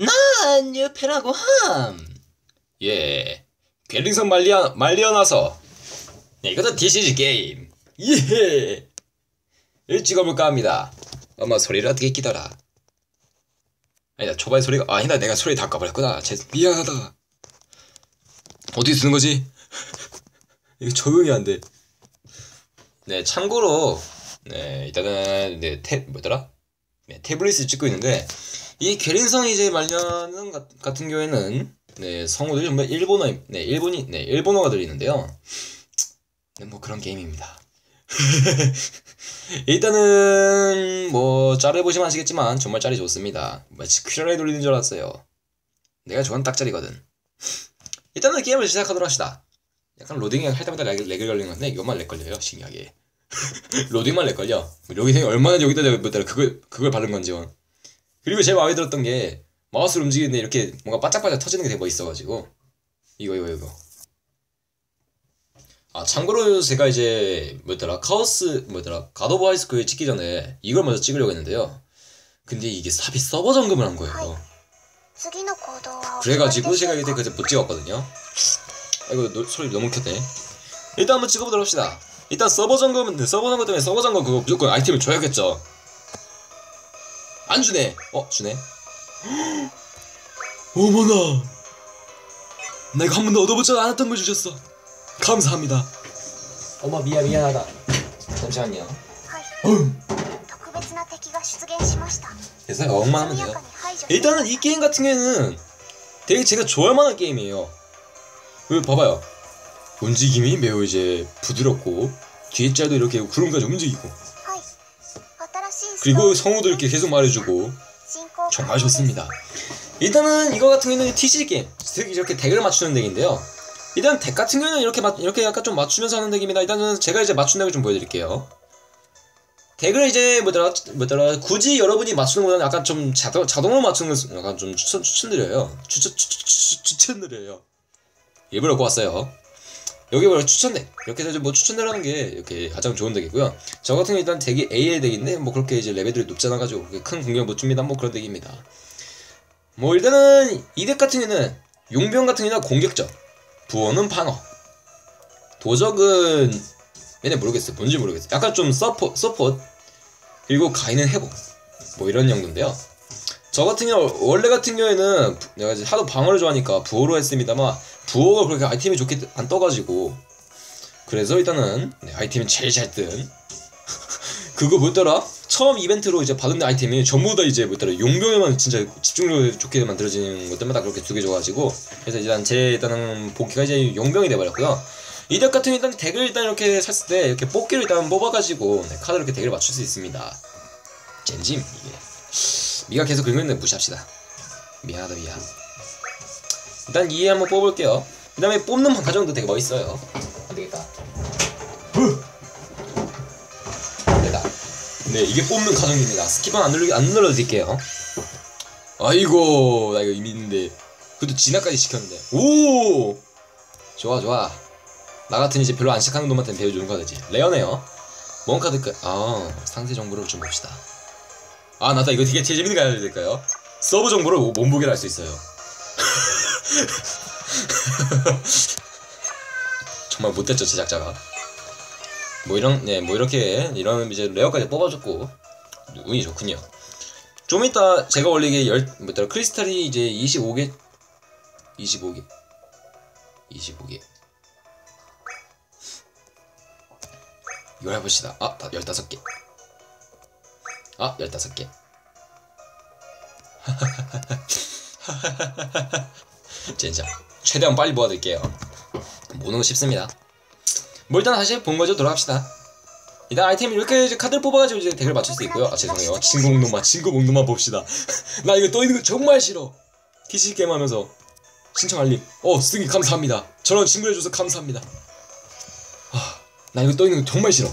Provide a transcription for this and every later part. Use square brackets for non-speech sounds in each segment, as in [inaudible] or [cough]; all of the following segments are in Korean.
난 옆에라고 함. 예. 괴링선 말리어, 말리어나서. 네, 이것도 DCG 게임. 예. 일 찍어볼까 합니다. 엄마 소리를 어떻게 끼더라. 아니다, 초반에 소리가, 아니다, 내가 소리 다 까버렸구나. 제, 미안하다. 어떻게 쓰는 거지? [laughs] 이거 적응이 안 돼. 네, 참고로, 네, 일단은, 네, 태, 뭐더라? 네, 태블릿을 찍고 있는데, 이 괴린성 이제 말년 가- 같은 경우에는, 네, 성우들이 전부 일본어, 네, 일본이, 네, 일본어가 들리는데요. 네, 뭐 그런 게임입니다. [laughs] 일단은, 뭐, 짤을 보시면 아시겠지만, 정말 짤이 좋습니다. 마치 퀴라에 돌리는 줄 알았어요. 내가 좋아하는 딱 짤이거든. 일단은 게임을 시작하도록 합시다. 약간 로딩 할 때마다 렉, 렉이 걸리는 건데 이것만 렉 걸려요 신기하게 [laughs] 로딩만 렉 걸려 로딩이 얼마나 여기다 뭐더라 그걸 그걸 바른 건지 원. 그리고 제일 마음에 들었던 게 마우스를 움직이는데 이렇게 뭔가 바짝바짝 터지는 게 되게 멋있어가지고. 이거 이거 이거. 아 참고로 제가 이제 뭐더라? 카오스 뭐더라? 가도브 하이스쿨 찍기 전에 이걸 먼저 찍으려고 했는데요. 근데 이게 삽이 서버 점검을 한 거예요. 그래가지고 제가 이때 그때 못 찍었거든요. 아이고 노, 소리 너무 켰네. 일단 한번 찍어보도록 합시다. 일단 서버 점검은 서버 점검 때문에 서버 점검 그거 무조건 아이템을 줘야겠죠. 안 주네. 어, 주네. 어머나. 나 이거 한 번도 얻어보지 않았던 걸 주셨어. 감사합니다. 엄마 미안 미안하다. 잠시만요. 어휴. 그래서 엄마 하면 돼요. 일단은 이 게임 같은 경우에는 되게 제가 좋아할 만한 게임이에요. 왜 봐봐요. 움직임이 매우 이제 부드럽고 뒷자도 이렇게 구름까지 움직이고 그리고 성우들께 계속 말해주고 정말 좋습니다. 일단은 이거 같은 경우는 TC 게임, 이렇게 덱을 맞추는 덱인데요. 일단 덱 같은 경우는 이렇게 맞, 이렇게 약간 좀 맞추면서 하는 덱입니다. 일단은 제가 이제 맞춘 덱을 좀 보여드릴게요. 덱을 이제 뭐더라 뭐더라 굳이 여러분이 맞추는 것보다는 약간 좀 자동 자동으로 맞추는 것을 약간 좀 추천 추천드려요. 추천 추천 추천드려요. 예, 일부러 꼬았어요. 여기 뭐라 추천 덱 이렇게 해서 뭐 추천드리는 게 이렇게 가장 좋은 덱이고요. 저 같은 경우 일단 덱이 AL 덱인데 뭐 그렇게 이제 레벨들이 높지 않아가지고 그렇게 큰 공격 못 줍니다. 뭐 그런 덱입니다. 뭐 일단은 이 덱 같은 경우는 용병 같은 경우는 공격적, 부어는 방어, 도적은 얘네 모르겠어요. 뭔지 모르겠어요. 약간 좀 서포 서포트 그리고 가인은 회복 뭐 이런 정도인데요. 저 같은 경우 원래 같은 경우에는 부- 내가 이제 하도 방어를 좋아하니까 부어로 했습니다만 부어가 그렇게 아이템이 좋게 안 떠가지고. 그래서 일단은 네, 아이템이 제일 잘 뜬. [laughs] 그거 뭐였더라? 처음 이벤트로 이제 받은 아이템이 전부 다 이제 뭐였더라? 용병에만 진짜 집중력이 좋게 만들어지는 것 때마다 그렇게 두 개 줘가지고. 그래서 일단 제 일단은 복귀가 이제 용병이 돼버렸고요. 이 덱 같은 일단 덱을 일단 이렇게 샀을 때 이렇게 뽑기를 일단 뽑아가지고 네, 카드 이렇게 덱을 맞출 수 있습니다. 젠짐 이게. 미가 계속 긁는데 무시합시다. 미안하다 미안 일단 이 한번 뽑을게요. 그 다음에 뽑는 과정도 되게 멋있어요. 안되겠다. 됐다. 네 이게 뽑는 과정입니다. 스킵은 안, 눌러, 안 눌러드릴게요. 아이고 나 이거 이미 있는데. 그것도 진화까지 시켰는데. 오! 좋아 좋아. 나 같은 이제 별로 안 시작하는 놈한테는 배워주는 거지. 레어네요. 뭔 카드까 아 상세 정보를 좀 봅시다. 아 나다 이거 되게 재밌는 거 알려드릴까요? 서브 정보를 몸보기를 할 수 있어요 [laughs] 정말 못됐죠 제작자가. 뭐 이런 네뭐 이렇게 이런 이제 레어까지 뽑아줬고 운이 좋군요. 좀 이따 제가 이게 열 뭐더라 크리스탈이 이제 25개 25개 25개. 이걸 해봅시다. 아 다- 15개. 아 15개 [laughs] 진짜 최대한 빨리 모아둘게요. 모는 거 쉽습니다. 뭐 일단 다시 본거죠? 돌아갑시다. 일단 아이템 이렇게 이제 카드를 뽑아가지고 이제 덱을 맞출 수 있고요. 아 죄송해요. 진공놈아 진공놈아 봅시다. [laughs] 나 이거 떠 있는 거 정말 싫어. TCG 게임 하면서. 신청 알림. 어 스승님 감사합니다. 저랑 친구해줘서 감사합니다. 하, 나 이거 떠 있는 거 정말 싫어.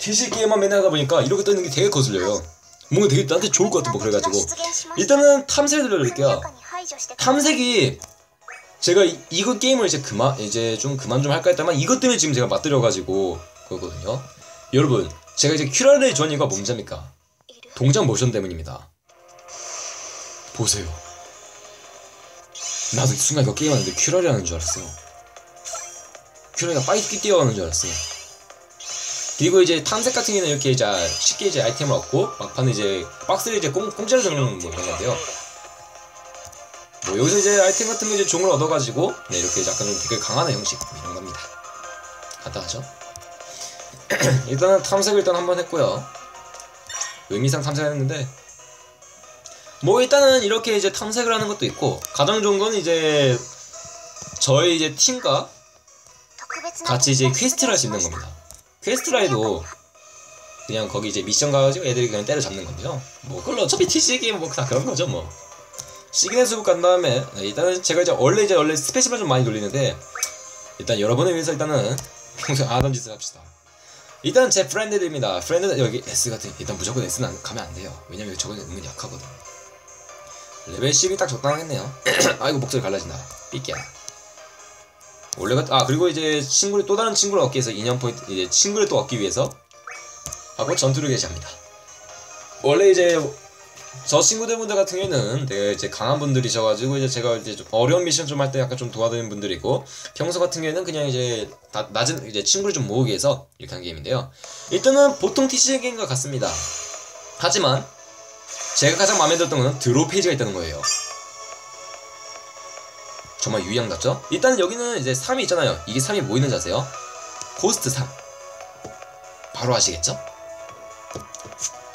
TCG 게임만 맨날 하다 보니까 이렇게 떠 있는 게 되게 거슬려요. 뭔가 되게 나한테 좋을 것 같아 뭐 그래가지고. 일단은 탐색을 들려드릴게요. 탐색이 제가 이거 게임을 이제 그만 이제 좀 그만 좀 할까 했다만 이것 때문에 지금 제가 맞들여 가지고 그거거든요. 여러분, 제가 이제 큐라르의 전이가 뭡니까? 동작 모션 때문입니다. 보세요. 나도 순간 이거 게임하는데 큐라리 하는 줄 알았어요. 큐라리가 빠이끼 뛰어가는 줄 알았어요. 그리고 이제 탐색 같은 경우는 이렇게 이제 아, 쉽게 이제 아이템을 얻고 막판에 이제 박스를 이제 꼼, 꼼짜로 잡는 거였는데요. 뭐 여기서 이제 아이템 같은 거 이제 종을 얻어가지고 네, 이렇게 약간 좀 되게 강한 형식 뭐 이런 겁니다. 간단하죠? [clears throat] 일단은 탐색을 일단 한번 했고요. 의미상 탐색했는데 뭐 일단은 이렇게 이제 탐색을 하는 것도 있고 가장 좋은 건 이제 저희 이제 팀과 같이 이제 퀘스트를 할 수 있는 겁니다. 퀘스트라이도 그냥 거기 이제 미션 가가지고 애들이 그냥 때려잡는 건데요. 뭐 그걸 어차피 [laughs] TC기 뭐 다 그런 거죠 뭐. 시그널 수급 간 다음에 네, 일단은 제가 이제 원래 이제 원래 스페셜을 좀 많이 돌리는데 일단 여러분을 위해서 일단은 평소에 안 하던 짓을 합시다. 일단 제 프렌드들입니다. 프렌드 여기 S 같은 일단 무조건 S는 안- 가면 안 돼요. 왜냐면 저거 은근 약하거든. 레벨 10이 딱 적당하겠네요. [clears throat] 아이고 목소리 갈라진다. 삐끼야. 원래 같, 아 그리고 이제 친구를 또 다른 친구를 얻기 위해서 인연 포인트 이제 친구를 또 얻기 위해서 하고 전투를 개시합니다. 원래 이제 저 친구들 분들 같은 경우에는 되게 이제 강한 분들이셔가지고 이제 제가 이제 좀 어려운 미션 좀 할 때 약간 좀 도와드리는 분들이고 평소 같은 경우에는 그냥 이제 다 낮은 이제 친구를 좀 모으기 위해서 이렇게 하는 게임인데요. 일단은 보통 TCG 게임과 같습니다. 하지만 제가 가장 마음에 들었던 거는 드로 페이지가 있다는 거예요. 정말 유의양답죠? 일단 여기는 이제 3이 있잖아요. 이게 3이 뭐 있는지 아세요? 고스트 3. 바로 아시겠죠?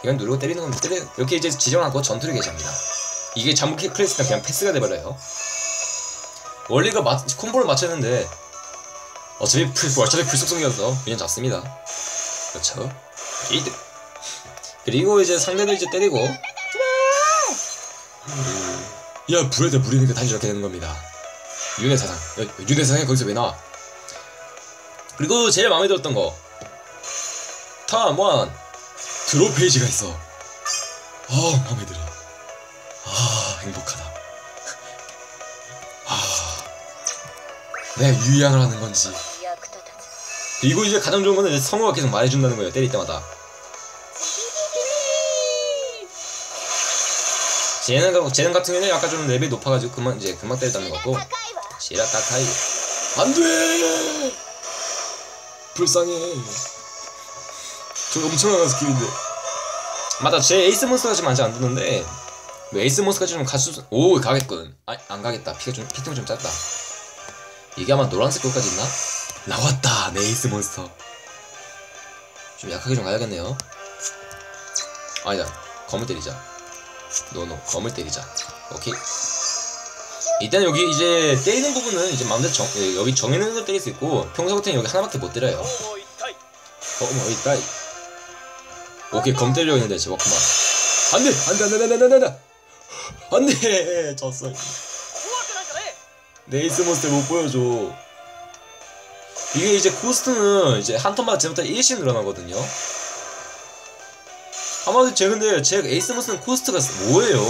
이건 누르고 때리는 겁니다. 때리, 이렇게 이제 지정하고 전투를 개시합니다. 이게 잘못 클래스면 그냥 패스가 돼버려요. 이거 맞, 콤보를 맞췄는데 어차피 풀, 어차피 불속성이어서 그냥 잡습니다. 그렇죠? 게이드. 그리고 이제 상대를 이제 때리고 야 불에다 물이니까 다시 이렇게 되는 겁니다. 윤회 사상. 야, 윤회 사상이 거기서 왜 나와? 그리고 제일 마음에 들었던 거. 탐원 드롭 페이지가 있어. 아, 마음에 들어. 아, 행복하다. 아, 내가 유의양을 하는 건지. 그리고 이제 가장 좋은 거는 성우가 계속 말해준다는 거예요, 때릴 때마다. 재능, 재능 같은 경우는 약간 좀 레벨이 높아가지고 그만, 이제 금방 때렸다는 거고. 시라타카이. 안 돼! 불쌍해. 저 엄청난 스킬인데 맞아 제 에이스 몬스터가 지금 아직 안 뜨는데 뭐 에이스 몬스터가 좀 가수 오 가겠군 아, 안 가겠다. 피가 좀 피통이 좀 짧다. 이게 아마 노란색 것까지 있나? 나왔다 내 에이스 몬스터. 좀 약하게 좀 가야겠네요. 아니다 검을 때리자. 노노 검을 때리자. 오케이. 일단 여기 이제 때리는 부분은 이제 마음대로 정, 예, 여기 정해놓은 걸 때릴 수 있고 평소 같은 경우 여기 하나밖에 못 때려요. 어, 뭐 있다. 오케이 검 때려 있는데 제 워크만. 안돼 안돼 안돼 안돼 안돼 안돼 졌어. 네이스 몬스터 못 보여줘. 이게 이제 코스트는 이제 한 턴마다 지금부터 1씩 늘어나거든요. 아마도 제 근데 제 에이스 몬스터는 코스트가 뭐예요?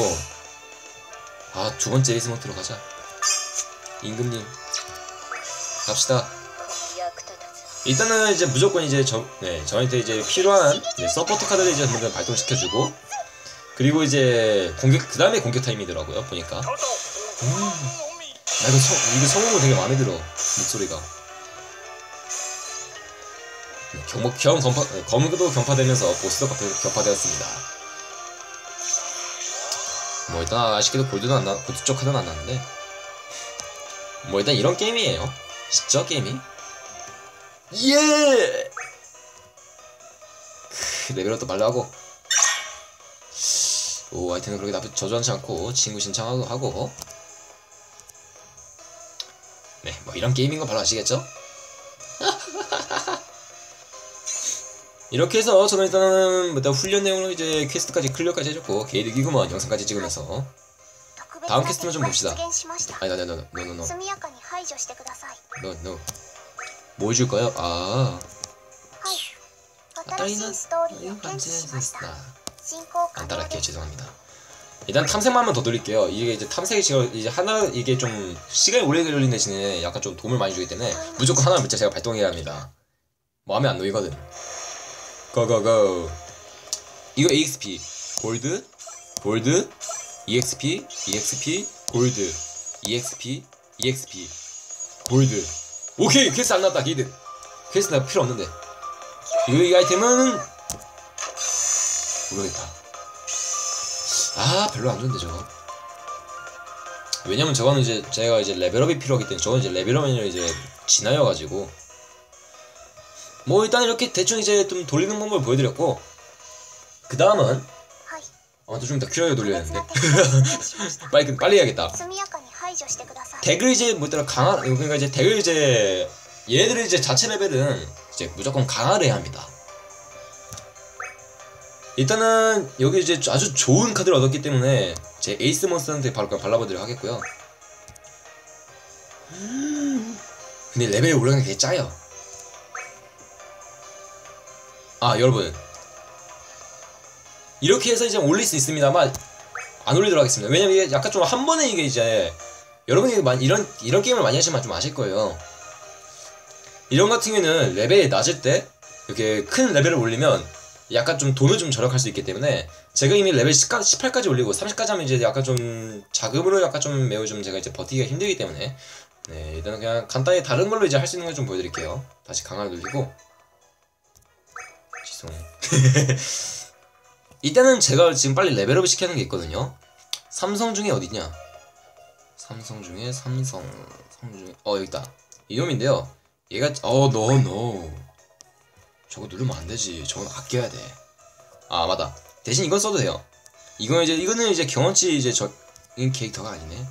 아, 두 번째 에이스 몬스터로 가자. 임금님. 갑시다. 일단은 이제 무조건 이제 저, 네, 저한테 이제 필요한 네, 서포터 카드를 이제 한번 발동시켜주고 그리고 이제 공격 그 다음에 공격 타임이더라고요 보니까. 음, 나 이거 성, 이거 성우가 되게 마음에 들어 목소리가. 네, 경, 겸 건파, 검도 경파되면서 보스도 경파되었습니다. 뭐 일단 아쉽게도 골드는 안 나, 골드 쪽 카드는 안 나는데. 뭐 일단 이런 게임이에요. 진짜 게임이. 예! 레벨업도 말라고 오 아이템은 그렇게 나쁘 저주하지 않고 친구 신청하고 하고 네뭐 이런 게임인 거 바로 아시겠죠? 이렇게 해서 저는 일단은 일단 훈련 내용으로 이제 퀘스트까지 클리어까지 해줬고 게이드 기구만 영상까지 찍으면서 다음 퀘스트만 좀 봅시다 아니 나나나나너너너너너너너 뭐 해줄까요? 아. 아 딸이는 이거 안안 따라할게요. 죄송합니다. 일단 탐색만 한번 더 돌릴게요. 이게 이제 탐색이 지금 이제 하나 이게 좀 시간이 오래 걸리는 대신에 약간 좀 도움을 많이 주기 때문에 무조건 하나 문자 제가 발동해야 합니다. 마음에 안 놓이거든. 고고고. 이거 EXP 골드 골드 EXP EXP 골드 EXP EXP 골드 오케이 퀘스트 안 나왔다 기드 퀘스트 나 필요 없는데. 그 이 아이템은 모르겠다. 아 별로 안 좋은데 저거. 왜냐면 저거는 이제 제가 이제 레벨업이 필요하기 때문에 저건 이제 레벨업이 아니라 이제 지나여가지고. 뭐 일단 이렇게 대충 이제 좀 돌리는 방법을 보여드렸고 그 다음은 아또좀 이따 큐라이어 돌려야 되는데. 빨리 [laughs] 빨리 해야겠다. [laughs] 덱을 이제 뭐더라 강화 그러니까 이제 덱을 이제 얘네들의 이제 자체 레벨은 이제 무조건 강화를 해야 합니다. 일단은 여기 이제 아주 좋은 카드를 얻었기 때문에 제 에이스 몬스터한테 바로 그냥 발라버리려 하겠고요. 근데 레벨이 올라가는 게 되게 짜요. 아 여러분 이렇게 해서 이제 올릴 수 있습니다만 안 올리도록 하겠습니다. 왜냐면 이게 약간 좀 한 번에 이게 이제 여러분이 많이 이런 이런 게임을 많이 하시면 좀 아실 거예요. 이런 같은 경우에는 레벨이 낮을 때 이렇게 큰 레벨을 올리면 약간 좀 돈을 좀 절약할 수 있기 때문에 제가 이미 레벨 10까, 18까지 올리고 30까지 하면 이제 약간 좀 자금으로 약간 좀 매우 좀 제가 이제 버티기가 힘들기 때문에 네 일단은 그냥 간단히 다른 걸로 이제 할 수 있는 걸 좀 보여드릴게요. 다시 강화를 눌리고 죄송. 일단은 제가 지금 빨리 레벨업을 시켜야 하는 게 있거든요. 삼성 중에 어디냐? 삼성 중에 삼성 삼 중에 어 여기 있다. 이놈인데요. 얘가 어너너 저거 누르면 안 되지. 저건 아껴야 돼아 맞다. 대신 이건 써도 돼요. 이건 이제 이거는 이제 경험치 이제 저이 캐릭터가 아니네.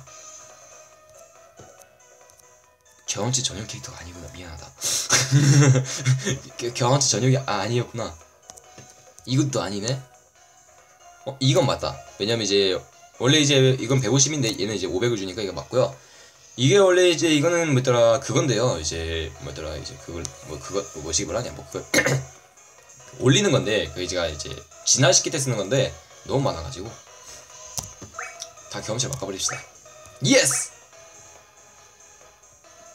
경험치 전용 캐릭터가 아니구나. 미안하다. [laughs] 겨- 경험치 전용이 아, 아니었구나. 이것도 아니네? 어 이건 맞다. 왜냐면 이제 원래 이제 이건 150인데 얘는 이제 500을 주니까 이거 맞고요. 이게 원래 이제 이거는 뭐더라 그건데요. 이제 뭐더라 이제 그걸 뭐 그거 뭐 뭐시기 뭐라냐 뭐 그걸 [clears throat] 올리는 건데 그 제가 이제 진화시킬 때 쓰는 건데 너무 많아가지고 다 경험치를 바꿔버립시다. 예스.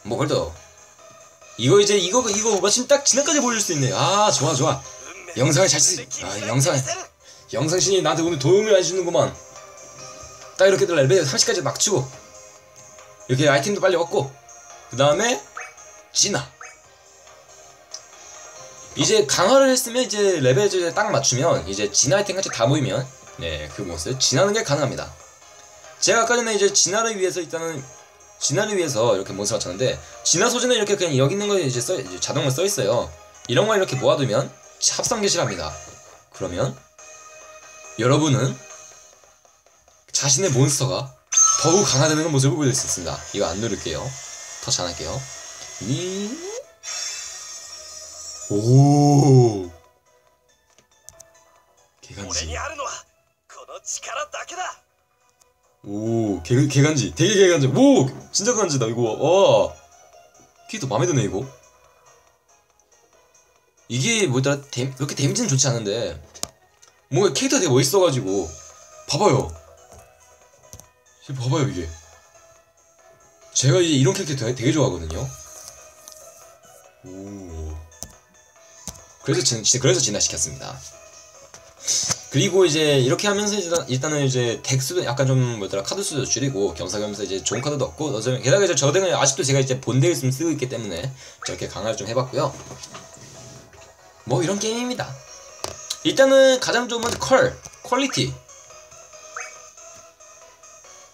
뭐 그래도 이거 이제 이거 이거 마침 딱 진화까지 보여줄 수 있네. 아 좋아 좋아. 영상을 잘 쓰. 아 영상 영상 신이 나한테 오늘 도움을 많이 주는구만. 딱 이렇게 레벨 30까지 막 치고. 이렇게 아이템도 빨리 얻고. 그 다음에 진화 이제 강화를 했으면 이제 레벨 이제 딱 맞추면 이제 진화 아이템까지 다 모이면 네그 몬스터 진화하는 게 가능합니다. 제가 아까 전에 이제 진화를 위해서 일단은 진화를 위해서 이렇게 몬스터 맞췄는데 진화 소재는 이렇게 그냥 여기 있는 거 이제 써 이제 자동으로 써 있어요. 이런 걸 이렇게 모아두면 합성 개시합니다. 그러면 여러분은 자신의 몬스터가 더욱 강화되는 모습을 보여줄 수 있습니다. 이거 안 누를게요. 터치 안 할게요. 음... 오. 개간지. 오, 개, 개간지. 되게 개간지. 오! 진짜 간지다, 이거. 와. 캐릭터 마음에 드네, 이거. 이게 뭐더라, 이렇게 데미지는 좋지 않은데. 뭔가 캐릭터 되게 멋있어가지고. 봐봐요. 봐봐요, 이게. 제가 이제 이런 캐릭터 되게, 좋아하거든요. 오. 그래서, 진, 진- 그래서 진화시켰습니다. 그리고 이제 이렇게 하면서 일단, 일단 은 이제 덱 수도 약간 좀 뭐더라 카드 수도 줄이고 겸사겸사 이제 좋은 카드도 얻고 어쩌면 게다가 이제 저 덱은 아직도 제가 이제 본덱을 좀 쓰고 있기 때문에 저렇게 강화를 좀 해봤고요. 뭐 이런 게임입니다. 일단은 가장 좋은 건 컬, 퀄리티.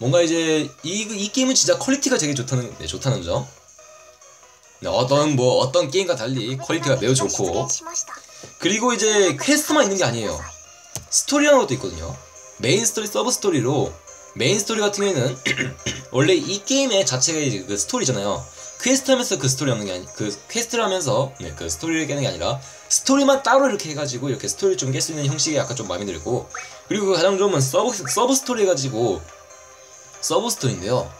뭔가 이제 이, 이 게임은 진짜 퀄리티가 되게 좋다는 네, 좋다는 점. 네, 어떤 뭐 어떤 게임과 달리 퀄리티가 매우 좋고 그리고 이제 퀘스트만 있는 게 아니에요. 스토리라는 것도 있거든요. 메인 스토리, 서브 스토리로 메인 스토리 같은 경우에는 [clears throat] 원래 이 게임의 자체가 그 스토리잖아요. 퀘스트 하면서 그 스토리 없는 게 아니, 그 퀘스트를 하면서 네, 그 스토리를 깨는 게 아니라 스토리만 따로 이렇게 해가지고 이렇게 스토리를 좀 깰 수 있는 형식이 약간 좀 마음에 들고 그리고 가장 좋은 건 서브, 서브 스토리 해가지고 서브 스토리인데요.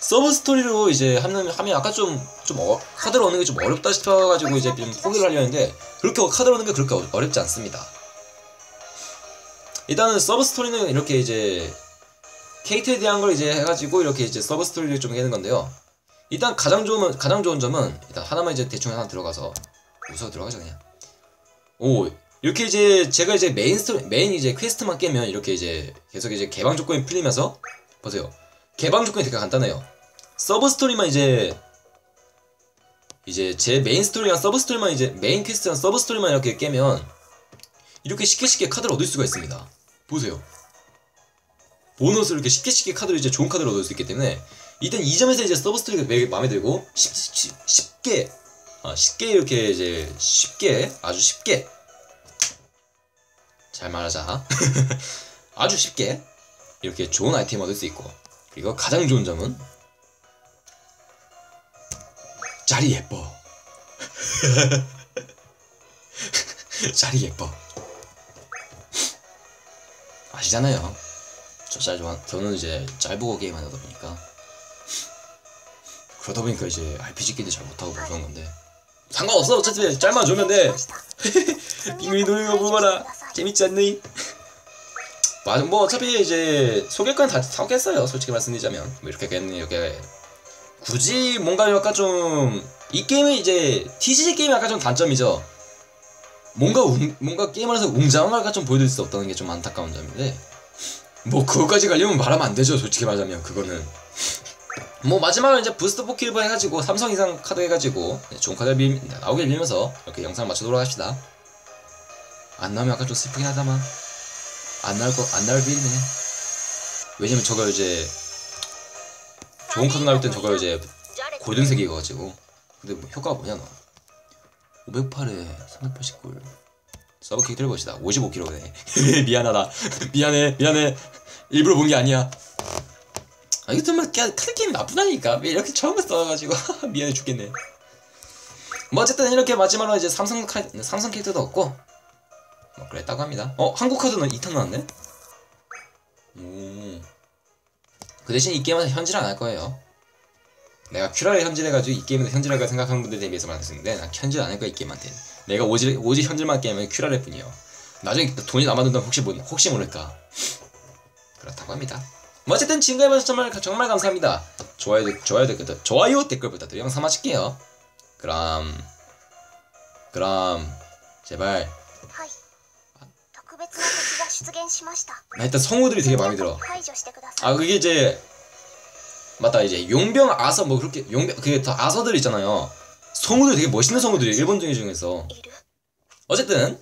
서브 스토리로 이제 하면 하면 약간 좀좀 어, 카드를 얻는 게 좀 어렵다 싶어가지고 이제 좀 포기를 하려 했는데 그렇게 카드를 얻는 게 그렇게 어- 어렵지 않습니다. 일단은 서브 스토리는 이렇게 이제 케이트에 대한 걸 이제 해가지고 이렇게 이제 서브 스토리를 좀 깨는 건데요. 일단 가장 좋은 가장 좋은 점은 일단 하나만 이제 대충 하나 들어가서 우선 들어가자 그냥. 오 이렇게 이제 제가 이제 메인 스토리 메인 이제 퀘스트만 깨면 이렇게 이제 계속 이제 개방 조건이 풀리면서 보세요 개방 조건이 되게 간단해요. 서브 스토리만 이제 이제 제 메인 스토리랑 서브 스토리만 이제 메인 퀘스트랑 서브 스토리만 이렇게 깨면 이렇게 쉽게 쉽게 카드를 얻을 수가 있습니다. 보세요. 보너스를 이렇게 쉽게 쉽게 카드를 이제 좋은 카드를 얻을 수 있기 때문에 이땐 이 점에서 이제 서브 스토리가 되게 마음에 들고 쉽, 쉽, 쉽게 아, 쉽게 이렇게 이제 쉽게 아주 쉽게. 잘 말하자. [laughs] 아주 쉽게 이렇게 좋은 아이템 얻을 수 있고 이거 가장 좋은 점은? 자리 예뻐. [laughs] 자리 예뻐. 아시잖아요. 저 짤 좋아 저는 이제 짧은 거 게임 하다 보니까. 그러다 보니까 이제 RPG 게임도 잘 못하고 그런 건데. 상관없어. 어차피 짤만 주면 돼. 비밀 노래가 보거라 재밌지 않니? 맞아. 뭐 어차피 이제 건다 사겠어요 솔직히 말씀드리자면. 뭐 이렇게 이렇게 굳이 뭔가 약간 좀 이 게임이 이제 TCG 게임의 약간 좀 단점이죠. 뭔가 웅, 뭔가 게임을 해서 웅장한 걸좀 보여드릴 수 없다는 게 좀 안타까운 점인데. 뭐 그거까지 가려면 말하면 안 되죠 솔직히 말하자면 그거는. 뭐 마지막으로 이제 부스트 포킬버 해가지고 삼성 이상 카드 해가지고 네, 좋은 카드 빌, 나오길 빌면서 이렇게 영상 마치도록 합시다. 안 나오면 약간 좀 슬프긴 하다만 안 나올 거 안 나올 빌이네. 왜냐면 저거 이제 좋은 카드 나올 땐 저거 이제 골든색이어가지고. 근데 뭐 효과가 뭐냐 너? 508에 389를 서브 킥 들어봅시다. 55kg네 [laughs] 미안하다. [laughs] 미안해 미안해. 일부러 본 게 아니야. 아 이거 정말 카드 게임 나쁘다니까. 왜 이렇게 처음 써가지고. [laughs] 미안해 죽겠네. 뭐 어쨌든 이렇게 마지막으로 이제 삼성 카 삼성 캐릭터도 없고. 뭐 그랬다고 합니다. 어 한국 카드는 2탄 나왔네? 오그 대신 이 게임은 현질 안 할 거예요. 내가 큐라를 현질해가지고 이 게임에서 현질할 거 생각하는 분들에 대비해서 말했는데 난 현질 안 할 거야 이 게임한테. 내가 오직 오직 현질만 게임은 큐라를 뿐이요. 나중에 돈이 남아든다면 혹시 모 혹시 모를까. 그렇다고 합니다. 뭐 어쨌든 지금까지 봐주셔서 정말 정말 감사합니다. 좋아요 좋아요 댓글 좋아요 댓글 부탁드려 영상 마칠게요. 그럼 그럼 제발 일단 성우들이 되게 마음에 들어. 아 그게 이제 맞다 이제 용병 아서 뭐 그렇게 용병 그게 다 아서들 있잖아요. 성우들 되게 멋있는 성우들이 일본 중에 중에서 어쨌든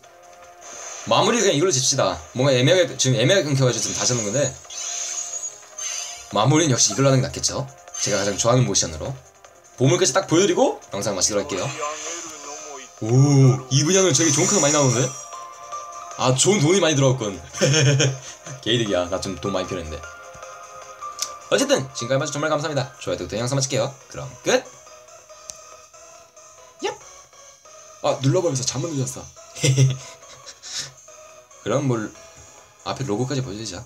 마무리 그냥 이걸로 짚시다. 뭔가 애매하게 지금 애매하게 끊겨가지고 지금 다시 하는 건데 마무리는 역시 이걸로 하는 게 낫겠죠. 제가 가장 좋아하는 모션으로 보물까지 딱 보여드리고 영상 마치도록 할게요. 오 이 분양은 저기 좋은 카 많이 나오는데. 아 좋은 돈이 많이 들어갔군. [laughs] 개이득이야. 나 좀 돈 많이 필요했는데. 어쨌든 지금까지 봐주셔서 정말 감사합니다. 좋아요 구독 영상 마칠게요. 그럼 끝! 얍! 아 눌러버려서 잘못 눌렸어. 그럼 뭘 앞에 로고까지 보여드리자